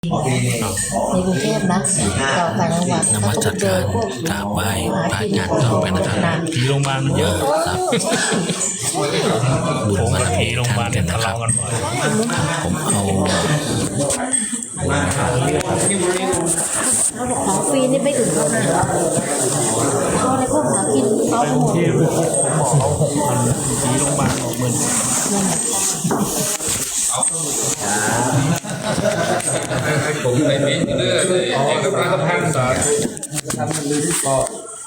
ในกรุงเทพนะต่อต่างจังหวัดนมัสก็เจกาอรพวกกราบไหว้พระอาจารย์ต่อไปนะครับที่โรงพยาบาลมันเยอะครับบุญบารมีที่โรงพยาบาท่าลนเนี่กัยนทะนะครับเลาะกันบ่อยผมเอาเขาบอกของฟรีนี่ไม่ถึงเขานะเพราะในพวกหากินเขาหมดที่ผมบอกเขามันที่โรงพยาบาลบอกมึน ผมไปเมนเรื่อยเลยเอกพันธ์พันธ์สาธุทำมันเลยก็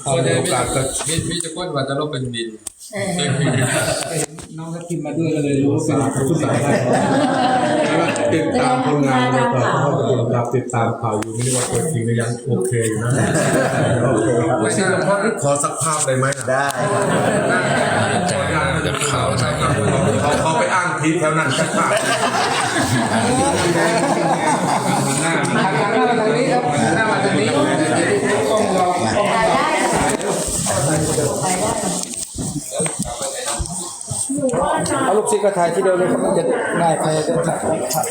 พอส่วนใหมีญ่โอกาสก็มีมีจะก้นว่าจะลบเป็นดินน้องก็กินมาด้วยก็เลยรู้ว่าเป็นผู้สายได้ติดตามผลงานแล้วก็เข้าติดตามติดตามข่าวอยู่ไม่ได้ว่าตัวจริงก็ยังโอเคอยู่นะโอเคครับไม่ใช่หลวงพ่อขอสักภาพได้ไหมได้อาจากับเขานะครับ ผีแถวนั้นสักภาพหน้าหน้าทางนี้ครับหน้ามาทางนี้ต้องรอไปได้ไปได้เอาลูกศิษย์ก็ถ่ายที่เดียวเลยครับมันจะง่ายใครจะถ่ายถ่าย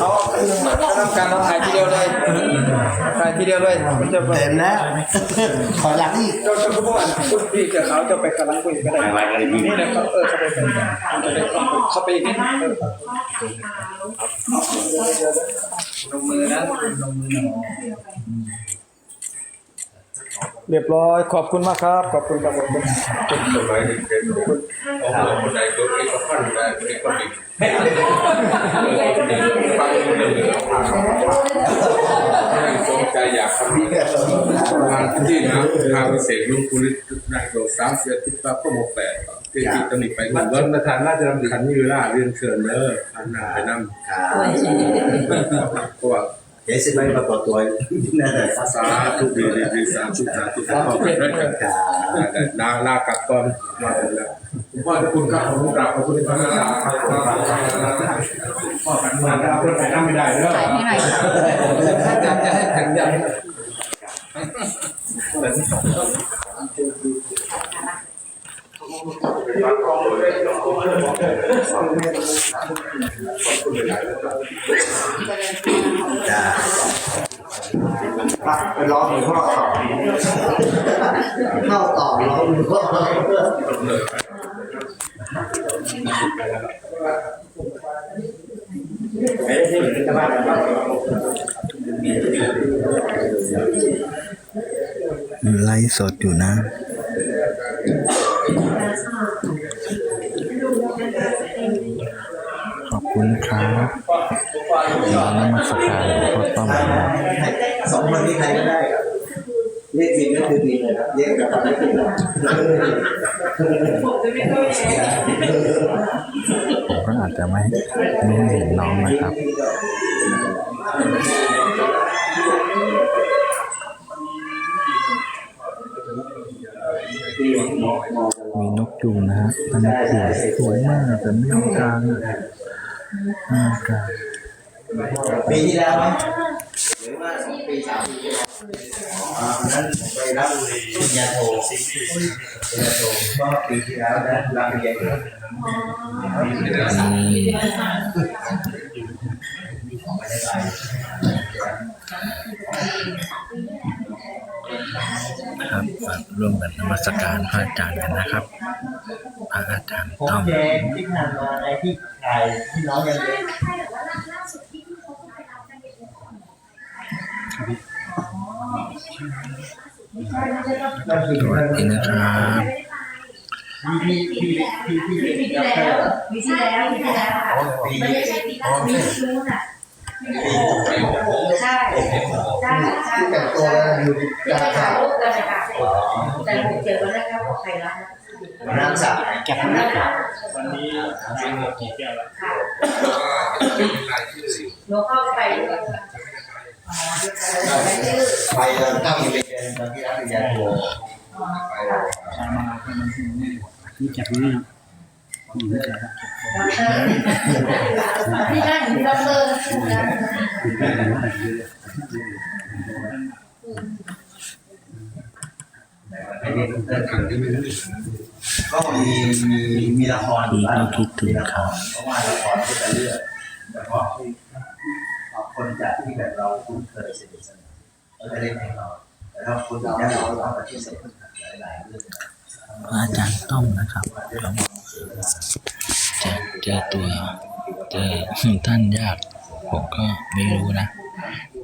เอา ทำการเราถ่ายทีเดียวเลยถ่ายทีเดียวเลยมันจะเต็มแล้วขอหลังอีกเราจะพูดว่าคุณพี่กับเขาจะไปกำลังคุยก็ได้นี่นะครับเออเขาไปเป็นมันจะได้เขาไปอีกนิดเออลงมือนะลงมือเรียบร้อยขอบคุณมากครับ ขอบคุณครับผม สมัยเด็กๆผมเอาคนใดตัวเอกพันธ์ได้เอกพันธ์ฟังหนึ่งสนใจอยากทำงานที่นะทางพิเศษลุงปุรินายโดสามเสียทิพย์ก็หมกแปดที่ที่ตำหนิไปเงินวันประธานราชดำขันยือล่าเรียนเชิญเนออันนาไปนั่งเพราะว่าเดี๋ยวสิไปปรากฏตัวนั่นแหละสาธุดีดีดีสาธุสาธุสาธุเป็นด้วยกันลาลากลับก่อนมาแล้ว พ่อจะคุณกับผมกราบขอบคุณพระนาพ่อกันมาแล้วเพื่อนไปนั่งไม่ได้แล้วถ่ายให้หน่อยอาจาจะให้แข่งยันไปร้องหลวงพ่อต่อเข้าต่อร้องหลวงพ่อ ไลฟ์ สดอยู่นะ ขอบคุณครับนมัสการหลวงพ่อต้อมนะครับสองคนนี้ใครก็ได้ครับเรียกผิดก็คือผิดเลยครับเรียกกับไม่ผิดหรอกผมก็อาจจะไม่ไม่เห็นน้องนะครับ มีนกจูงนะฮะอันนี้สวยสวยมากแต่ไม่ต้องการอะไม่ต้องการปีที่แล้วไหมหรือว่าสองปีสามปีที่แล้วอ่านั้นไปรับปริญญาโทปริญญาโทก็ปีที่แล้วนะรับปริญญาโทนี่ครับฝา กร่วมกันนมัสการพระอาจารย์กันนะครับ พระอาจารย์ผมต้อมแกที่ผ่านมาไอ้ที่ถ่ายที่น้องยังเล็กสวัสดีนะครับปีที่แล้วปีที่แล้วปีที่แล้วไม่ใช่ปีล่าสุดปีนู้นอะ ใช่ใช่ใช่แต่งตัวแล้วอยู่ที่ที่ไปรถ่าถ่ายยรูปกันนะคะแต่ผมเจอวันแรกครับบอกใครรับนะน้ำสระแกะนั่นค่ะวันนี้เป็นหมดกี่แก้วแล้วค่ะหนูเข้าไปอ๋อไปชื่อไปตอนตั้งอยู่เป็นตอนที่รับปริญญาโทอ๋อค่ะนี่จากนี้ ที่นั่นด็อกเตอร์นะก็ก็มีมีมีละครอยู่บ้างคิดถึงเขาเพราะว่าละครก็จะเลือกเฉพาะเอาคนจากที่แบบเราคุ้นเคยสนิทสนมก็จะเล่นให้เราแต่ถ้าคนจากที่เราเราปฏิเสธหลายๆเรื่องพระอาจารย์ต้อมนะครับ จะเจอตัวเจอท่านยากผมก็ไม่รู้นะ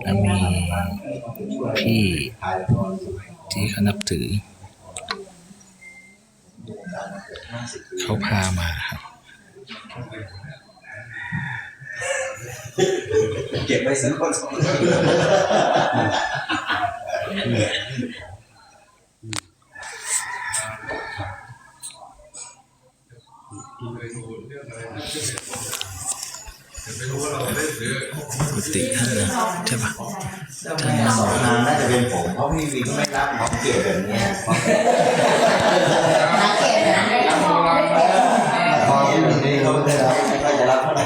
แล้วมีพี่ที่เขานับถือ เขาพามาครับเก็บไว้สักคน เพราะพี่วีก็ไม่รับของเก็บแบบเนี้ยนักเก็ตนะพอพี่วีนี่เขาไม่ได้รับไม่จะรับเท่าไหร่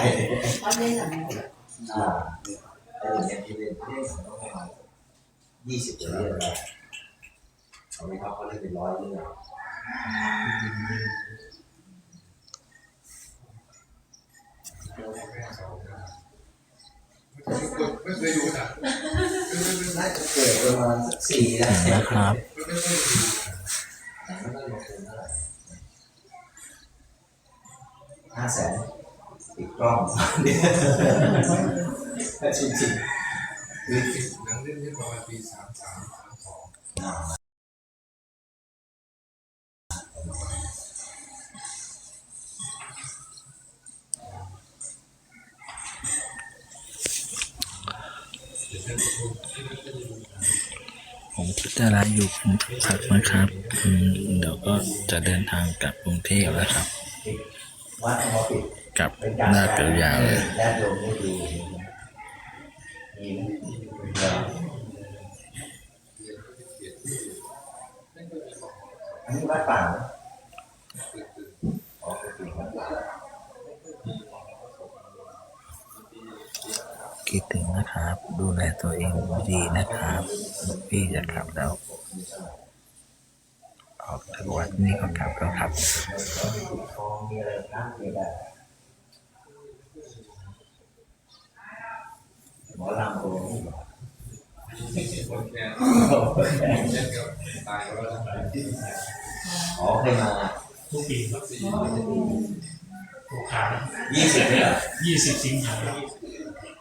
เขาเล่นแบบนี้อ่าไอ้เรื่องที่เล่นเล่นของประมาณยี่สิบเรื่องแล้วเขาไม่เขาเขาเล่นเป็นร้อยเรื่อง น่าจะเกิดประมาณสักสี่นนะครับห้าแสนติดกล้องเดือนจริงจริงหนังเรื่องนี้ประมาณปีสามสามสามสอง จะลฟ์อยู่พักนะครับเดี๋ยวก็จะเดินทางกลับกรุงเทพแล้วครับกลับหน้าเกลียวเลยาติโยมไม่ดูมีไหมอันนี้วัดป่าไหมอ๋อเป็นวัดป่าคิดถึง นะครับ ดูแลตัวเองดีนะครับพี่จะกลับแล้ว ออกจากวัดนี่ก็กลับแล้วครับทองมีอะไรนะมีแบบหมอลำตัวนี้บอกคนแก่เช่นกับตายแล้วอ๋อเคมาทุกปีครับถูกขายี่สิบเลยเหรอยี่สิบสิงหาอ๋อพูดที่ยี่สิบ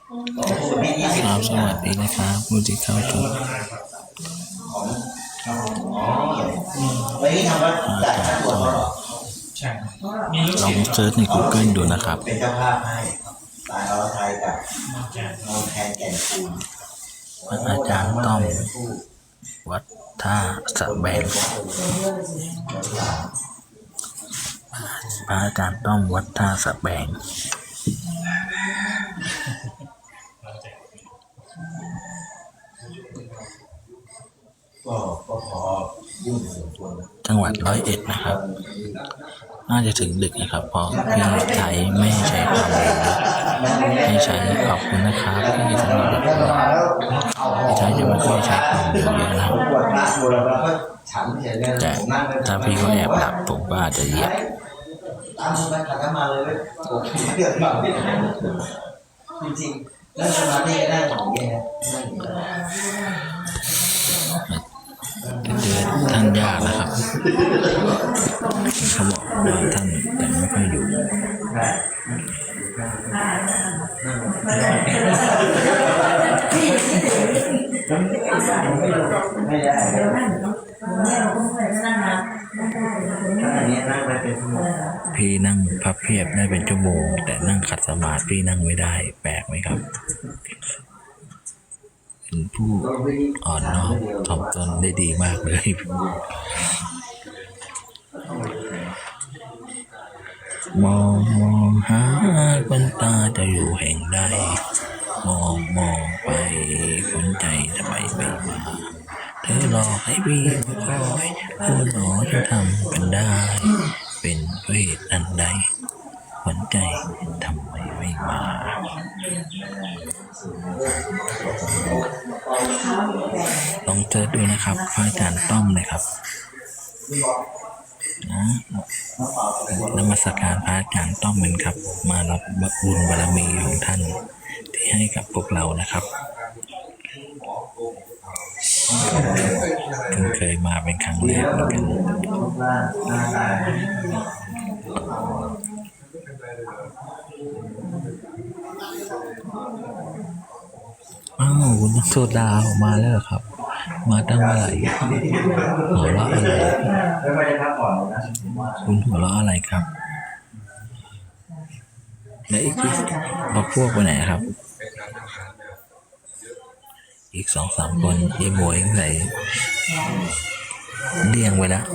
ครับสวัสดีนะครับผู้ที่เข้าชมของอ๋อวันนี้ทำวัดจ่ายค่าตัวเขาเหรอใช่มีลูกลอศิงษย์เซิร์ชใน Google ดูนะครับ เป็นเจ้าภาพให้ตายอรไทยกับมาแจกนนแทนแก่นคูณพระอาจารย์ต้อมวัดท่าสะแบงพระอาจารย์ต้อมวัดท่าสะแบง ก็ก็พอยุ่งสมควรนะ จังหวัดร้อยเอ็ดนะครับ น่าจะถึงดึกนะครับ เพราะพี่ใช้ไม่ให้ใช้ความเร็วให้ใช้ขอบคุณนะครับที่สำหรับเด็กแล้วก็มาแล้วเอาพี่ใช้จะไม่ค่อยใช้ความเร็วเยอะนะครับบวชพระบวชแล้วก็ฉันเฉยเลยแต่ผมนั่งไปถ้าพี่เขาแอบหลับผมก็อาจจะเหยียบตามไปขัดมาเลยเว้ยผมเดือดร้อนจริงๆ แล้วสมาธิก็ได้ของเย็นนะนั่งอยู่ได้เจอท่านยากนะครับเขาบอกว่าท่านแต่ไม่ค่อยอยู่ได้ไม่ได้ เดี๋ยวนั่นเนี่ยเราต้องไปนั่นนะไม่ได้ถ้าอันนี้นั่งไปเป็นชั่วโมงพี่นั่งพับเพียบได้เป็นชั่วโมง แต่นั่งขัดสมาธิพี่นั่งไม่ได้ แปลกไหมครับ เป็นผู้อ่อนน้อมถ่อมตนได้ดีมากเลยมองมองหาคนตาจะอยู่แห่งใดมองมองไปคนใจทำไมไม่มา เธอหลอกให้พี่คอยผู้หนอจะทำกันได้ เป็นเพราะเหตุอันใดหัวใจทำไมไม่มาลองเจอดูนะครับพระอาจารย์ต้อมนะครับนะนมัสการพระอาจารย์ต้อมเหมือนครับ มารับบุญบารมีของท่าน ที่ให้กับพวกเรานะครับ เพิ่งเคยมาเป็นครั้งแรกเหมือนกันอ้าวคุณโซดาออกมาแล้วครับ มาตั้งเมื่อไหร่หัวเราะอะไรคุณหัวเราะอะไรครับแล้วอีกทีเราพวกไปไหนครับ อีกสองสามคนยายหมวยใส่เลี้ยงไว้แล้ว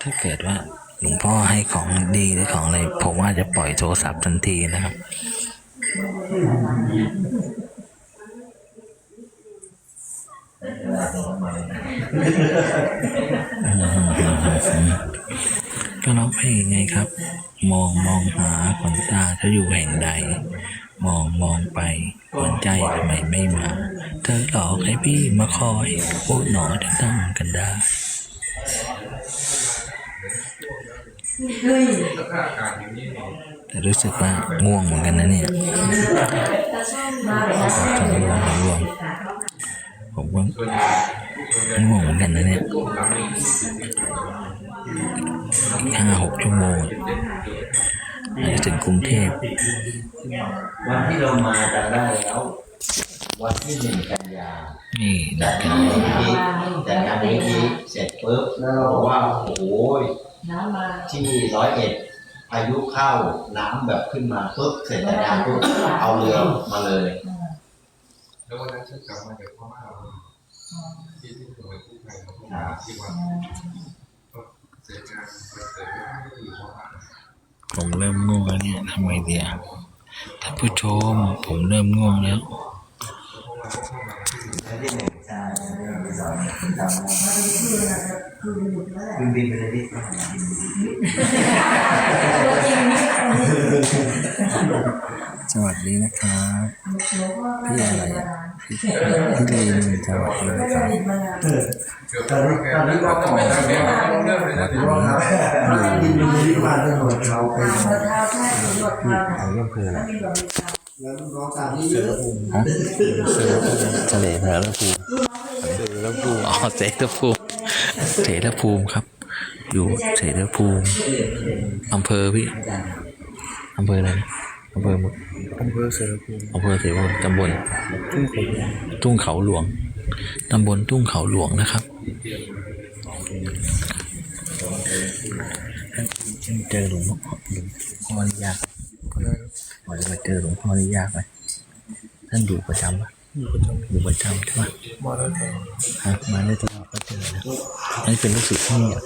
ถ้าเกิดว่าหลวงพ่อให้ของดีหรือของอะไรผมว่าจะปล่อยโทรศัพท์ทันทีนะครับ ก็ร้องเพลงไงครับ มองมองหาขวัญตาจะออยู่แห่งใด มองมองไปขวัญใจทำไมไม่มา เธอหลอกให้พี่มาคอยพูดหนอถึงตั้งกันได้แต่รู้สึกว่าง่วงเหมือนกันนะเนี่ยทั้งง่วงทั้งง่วงผมว่าง่วงเหมือนกันนะเนี่ย ห้าหกชั่วโมงอาจจะถึงกรุงเทพวันที่เรามาจำได้แล้ว วันที่หนึ่งกันยานี่จันัดดกังานนนี้ทีจัดงานนี้ทีเสร็จปุ๊บแล้วเราบอกว่าโอ้โหที่ร้อยเอ็ดพายุเข้าน้ำแบบขึ้นมาปุ๊บเสร็จจากงานปุ๊บเอาเรือมาเลย แล้ววันนั้นฉันกลับมาจากพม่าที่ที่หน่วยกู้ภัยเขาพูดที่วัด ผมเริ่มง่วงแล้วเนี่ยทำไงดีอะท่านผู้ชม ผมเริ่มง่วงแล้ววันที่หนึ่งใช่วันที่สองจำได้บินบินไปเลยดิ สวัสดีนะครับพี่อะไรพี่ลีนสวัสดีนะครับตอนนี้ตอนนี้ก็ขอไม่ได้ไม่ได้เรื่องเลยนะที่ว่าบินบินที่บ้านตำรวจเราไปเอาเรื่องคืออะไรแล้วน้องการที่เยอะฮะเฉลยเถอะแล้วภูมิเสรภูมิอ๋อเสรภูมิเสรภูมิครับ อยู่เสรภูมิอำเภอพี่อำเภออะไรนะ อำเภอมุกอำเภอเสรภูมิอำเภอเสรภูมิตำบลทุ่งเขาหลวงตำบลทุ่งเขาหลวงนะครับเจอหลวงพ่อหลวงพ่อนี่ยากพอจะไปเจอหลวงพ่อนี่ยากไหมท่านอยู่ประจำปะอยู่ประจำใช่ปะมาแล้วแต่ฮะมาได้ตลอดก็เจอนะอันนี้เป็นลูกศิษย์ที่นี่อะ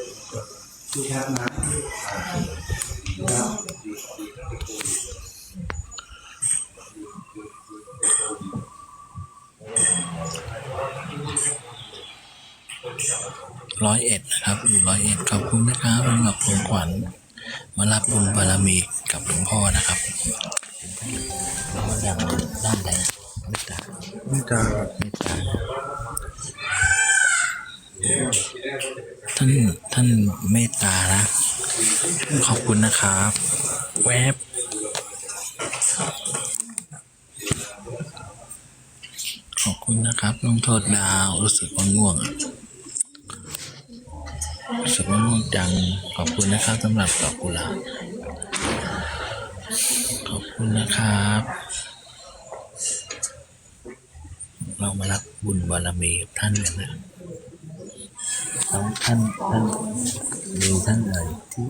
ร้อยเอ็ดนะครับ อยู่ร้อยเอ็ดขอบคุณนะครับสำหรับของขวัญมารับบุญบารมีกับหลวงพ่อนะครับแล้วก็ดังด้านใดไม่ตาไม่ตาไม่ตาท่านท่านเมตตานะ ขอบคุณนะครับ แวบขอบคุณนะครับน้องโทษดาวรู้สึกว่าง่วง สึกว่าง่วงจัง ขอบคุณนะครับสำหรับดอกกุหลาบขอบคุณนะครับ เรามารับบุญบารมีกับท่านกันนะแล้วท่านท่านมีท่านอะไรที่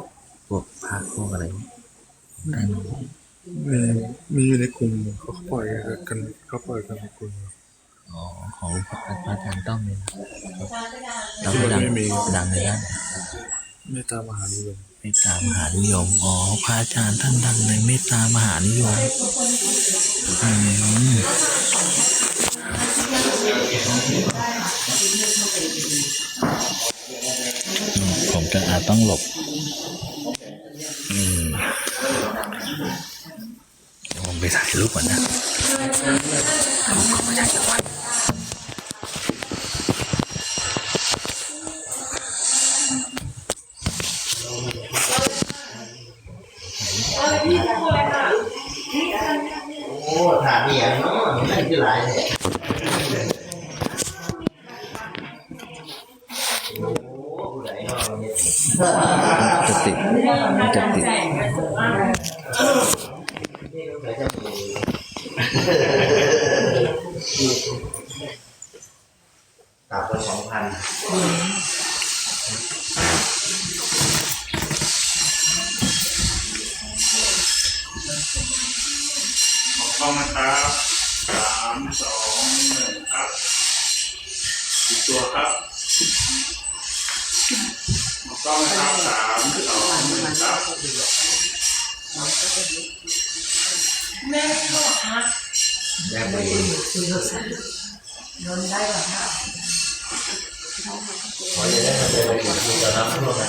พวกพระพวกอะไรท่านมีมีอยู่ในกลุ่มเขาปล่อยกันเขาปล่อยกันในกลุ่มอ๋อของหลวงพ่อพระอาจารย์ต้องเลยนะเราก็ดังดังในด้าน เมตตามหานิยมเมตตามหานิยมอ๋อพระอาจารย์ท่านดังในเมตตามหานิยมอืมผมจะอาจต้องหลบนี่เดี๋ยวผมไปถ่ายรูปก่อนนะขอพระอาจารย์จังห เข้ามาครับสามสองหนึ่งครับอีกตัวครับขอเข้ามาครับสามสองหนึ่งครับแม่ก็พักแยกไปโดนได้หรอคะขอจะได้มาเจอกันอีกทีตอนน้ำท่วมนะ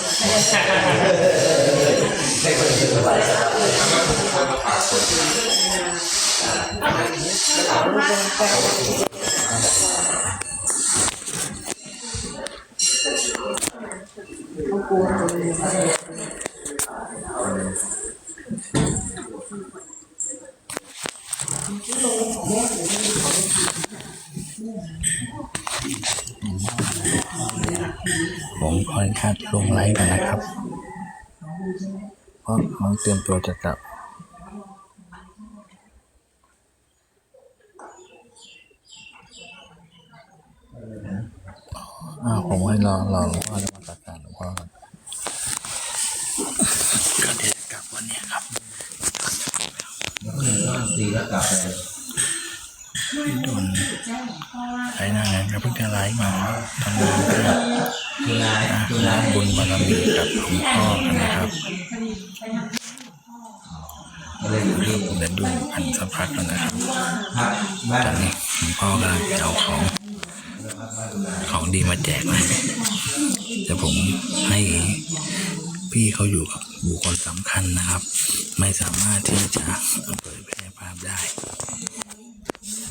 ไม่ค่อยสบายครับ ผมขออนุญาตลงไลฟ์กันนะครับ เพราะน้องเตรียมตัวจะกลับ อ้าว ผมให้รอรอหลวงพ่อจะมาตัดการหลวงพ่อก่อนก็เดี๋ยวกลับวันนี้ครับสี่แล้วกลับไปโดนไอ้นั่นไงก็เพิ่งจะไลฟ์มาทำงานก็คือนายนะคือนบุญบารมีกับหลวงพ่อนะครับเลยอยู่นี่เดี๋ยวดูอันสักพักกันนะครับพักบ้าตอนนนี้หลวงพ่อกำลังจะเอาของ ของดีมาแจกนะแต่ผมให้พี่เขาอยู่กับบุคคลสำคัญนะครับ ไม่สามารถที่จะเผยแพร่ภาพได้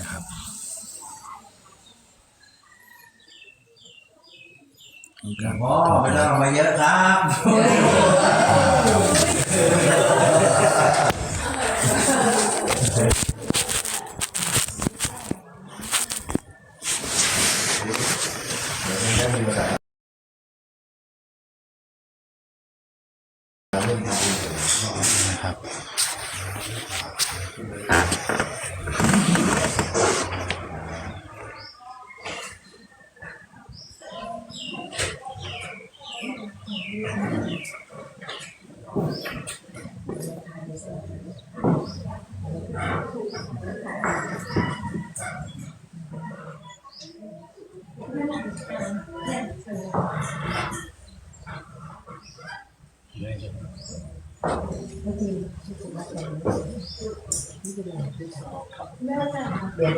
นะครับกราบขพ่ออโทษไม่นะต้องครับเอามาเยอะครับนะครับ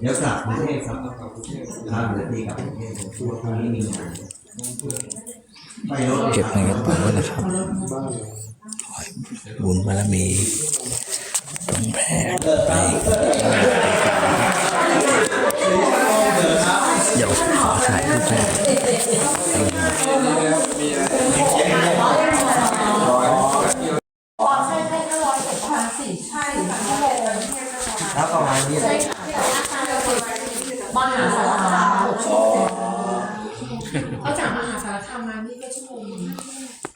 เนี่ยเดี๋ยวกลับกรุงเทพครับต้องกลับกรุงเทพครับเดี๋ยวตีกลับกรุงเทพผมพูดพรุ่งนี้มีงานไม่รถเก็บในกระเป๋าไว้นะครับขอให้บุญบารมีจงแผ่ไปเดี๋ยวขอถ่ายรูปให้แล้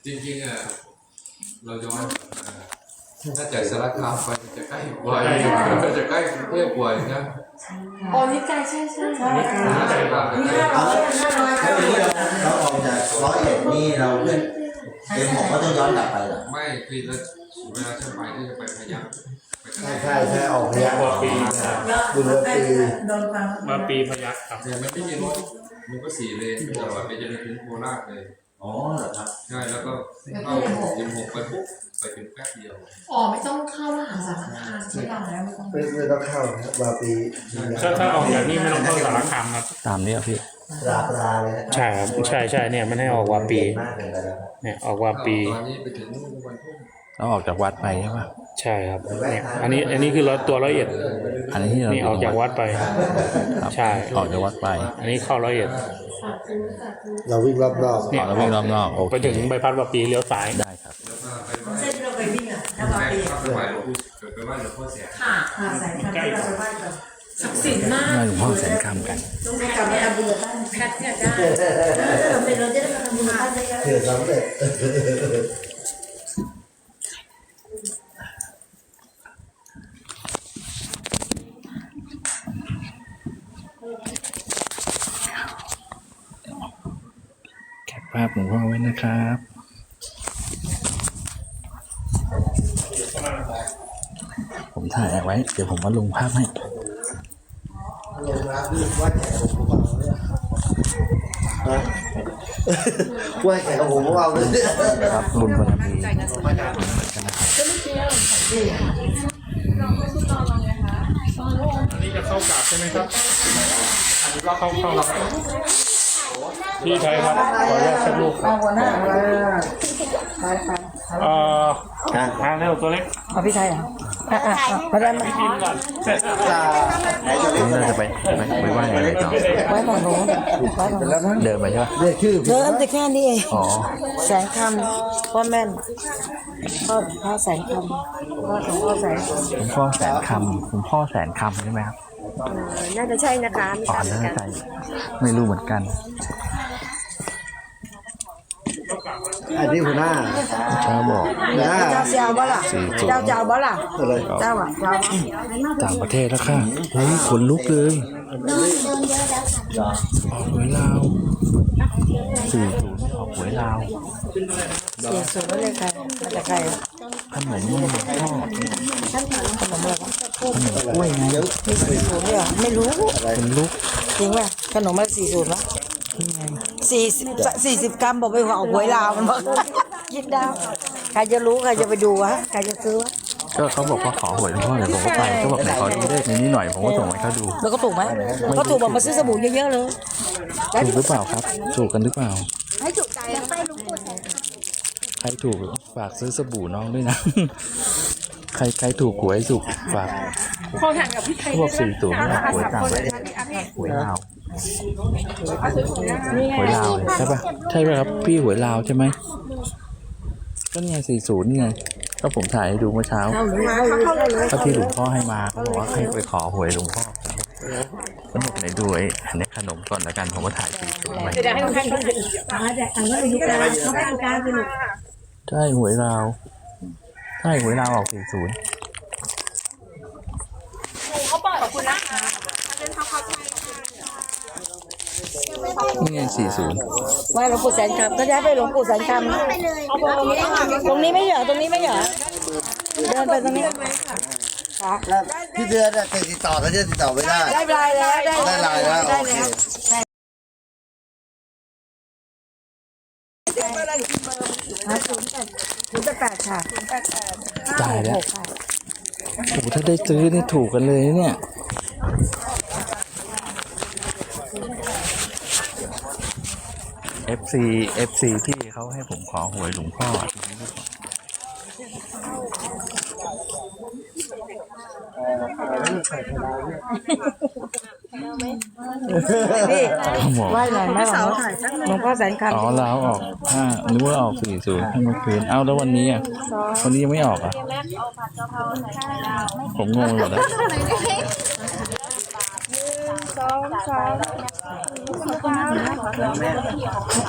จริงๆอะเราย้อนกลับมาถ้าจากสารคามไปจะใกล้กว่าอีกจะใกล้กรุงเทพกว่าอีกนะอ๋อนี่ไกลใช่ใช่ใช่ใช่ป่ะนี่ห้าร้อยห้าร้อยถ้าเป็นเราเราออกจากร้อยเอ็ดนี่เราเพื่อนเอ็มบอกว่าต้องย้อนกลับไปเหรอไม่คือเวลาจะไปก็จะไปพยายามไปกันใช่ใช่ออกพยาบาลปีนะบุญปีโดนฟังมาปีพยักครับเนี่ยมันไม่มีรถมันก็สี่เลนตลอดไปจนถึงโคราชเลย ออ๋อเหรอครับใช่แล้วก็เข้ายิมหกไปปุ๊บไปถึงแป๊บเดียวอ๋อไม่ต้องเข้ามหาสารคามใช่ไหมแล้วไม่ต้องไม่ไม่ต้องเข้านะวาปีถ้าถ้าออกจากนี่ไม่ต้องเข้าสารคามครับตามนี้อะพี่ปราปราเลยนะใช่ครับใช่ใช่เนี่ยมันให้ออกวาปีมากเลยนะครับ เนี่ยออกวาปี ตอนนี้ไปถึงวันทุ่ง ต้องออกจากวัดไปใช่ปะใช่ครับเนี่ยอันนี้อันนี้คือร้อยตัวร้อยเอ็ดอันนี้ที่เรานี่ออกจากวัดไปครับใช่ออกจากวัดไป อันนี้เข้าร้อยเอ็ดเราวิ่งรอบนอกออกแล้ววิ่งรอบนอกโอไปเคถึงใบพัดวาปีเลี้ยวซ้ายได้ครับเส้นที่เราไปวิ่งอะแล้วแม่มาปีเข้าไปไหว้หลวงปู่ไปไหว้หลวงพ่อเสียค่ะค่ะสายพันธุ์ที่เราไปไหว้กันศักดิ์สิทธิ์มากไหว้หลวงพ่อแสนคำกันต้องไปกลับไปทำบุญกับบ้านแพทย์เนี่ยได้เราไปเราจะได้มาทำบุญกับบ้านได้เยอะเถื่อนสำเร็จ ภาพหลวงพ่อไว้นะครับผมถ่ายเอาไว้ เดี๋ยวผมมาลงภาพให้ลงน้ำวิ่งไหว้แขกของผมเอาเนี่ยนะไหว้แขกของผมเอาเลยครับบุญบารมีอันนี้จะเข้ากราบใช่ไหมครับ อันนี้ก็เข้าเข้าแล้วครับ พี่ไทยครับ ขออนุญาตเช็ครูปครับหัวหน้าเอ่อทางเร็วตัวเล็กเอาพี่ชายเหรออะอะอะมาได้มากินก่อนเสร็จนี่เราจะไปไปไปไหว้อะไรต่อไว้ฝั่งโน้นไว้ฝั่งโน้นเดินไปใช่ปะเรียกชื่อเดินแต่แค่นี้เองอ๋อแสงคำพ่อแม่นพ่อพ่อแสงคำพ่อของพ่อแสงหลวงพ่อแสนคำหลวงพ่อแสนคำใช่ไหมครับน่าจะใช่นะคะอ๋อน่าจะใช่ไม่รู้เหมือนกัน อันนี้หัวหน้าเช้าบอกหัวหน้าเจ้าเจ้าบ่ล่ะเจ้าเจ้าบ่ล่ะอะไรเจ้าอะเจ้าต่างประเทศแล้วค่ะเฮ้ยขนลุกเลยออกหวยลาวสี่ศูนย์ออกหวยลาวเสียสูงไม่เลยใครมาจากใครขนมนี่พ่อขนมอะไรวะขนมกล้วยไงมีสี่สูงด้วยเหรอไม่รู้เป็นลุกจริงป่ะขนมอะไรสี่สูงวะ สี่สิบสี่สิบกรัมบอกไปว่าเอาหวยลาวมันบอกคิดดาวใครจะรู้ใครจะไปดูวะใครจะซื้อวะก็เขาบอกว่าขอหวยหลวงพ่อเดี๋ยวผมก็ไปเขาบอกไหนขอดูเลขในนี้หน่อยผมก็ส่งให้เขาดูแล้วก็ถูกไหมก็ถูกบอกมาซื้อสบู่เยอะๆเลยถูกหรือเปล่าครับ ถูกกันหรือเปล่าให้จุใจใครถูกฝากซื้อสบู่น้องด้วยนะ ใครใครถูกหวยสุกฝากพอแข่งกับพี่ไทยพวกสี่ตัวไม่เอาหวยต่างประเทศหวยลาว หวยลาวใช่ปะใช่ปะครับ พี่หวยลาวใช่ไหมก็เนี่ยสี่ศูนย์ไงก็ผมถ่ายให้ดูเมื่อเช้าก็ที่หลวงพ่อให้มาเขาบอกว่าให้ไปขอหวยหลวงพ่อก็บอกไหนดูไอ้อันนี้ขนมก่อนแล้วกันผมก็ถ่ายสี่ศูนย์ไว้จะได้ให้ท่านมาแต่อันนั้นอยู่กลางเขาไปใช่หวยลาวใช่หวยลาวออกสี่ศูนย์ขอบคุณนี่ ไงสี่ศูนย์ไหว้หลวงปู่แสนคำก็ย้ายไปหลวงปู่แสนคำตรงนี้ไม่เหรอตรงนี้ไม่เหรอเดินไปตรงนี้แล้วพี่เดือนน่ะจะติดต่อแล้วจะติดต่อไม่ได้ ได้ไลน์แล้วได้ได้ไลน์แล้วได้โอเคแล้วศูนย์แปดศูนย์แปดแปดค่ะศูนย์แปดแปดตายแล้วโอ้โหถ้าได้ซื้อนี่ถูกกันเลยนะเนี่ย FC FC ที่เขาให้ผมขอหวยหลวงพ่อทีนี้ก็ขอพี่เขาบอกไหว้หน่อยไหมหลวงพ่อหลวงพ่อแสนคำอ๋อลาวออกห้านึกว่าออกสี่ศูนย์ให้เมื่อคืนเอ้าแล้ววันนี้อะวันนี้ยังไม่ออกอะผมงงหมดแล้ว ท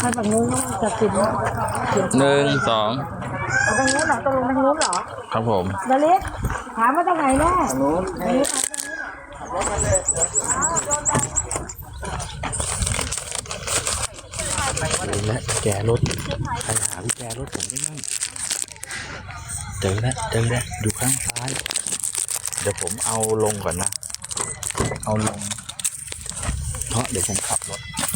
างฝั่งนู้นจะกินหนึ่งสองทางนู้นเหรอตรงทางนู้นเหรอ ครับผมดาลิสถามว่าตรงไหนแน่ดูแลวแกรถใครหาวิแจรถผมได้มั่งเจอแล้วเจอแล้วดูข้างซ้าย เดี๋ยวผมเอาลงก่อนนะ เอาลง เพราะเดี๋ยวผมขับรถ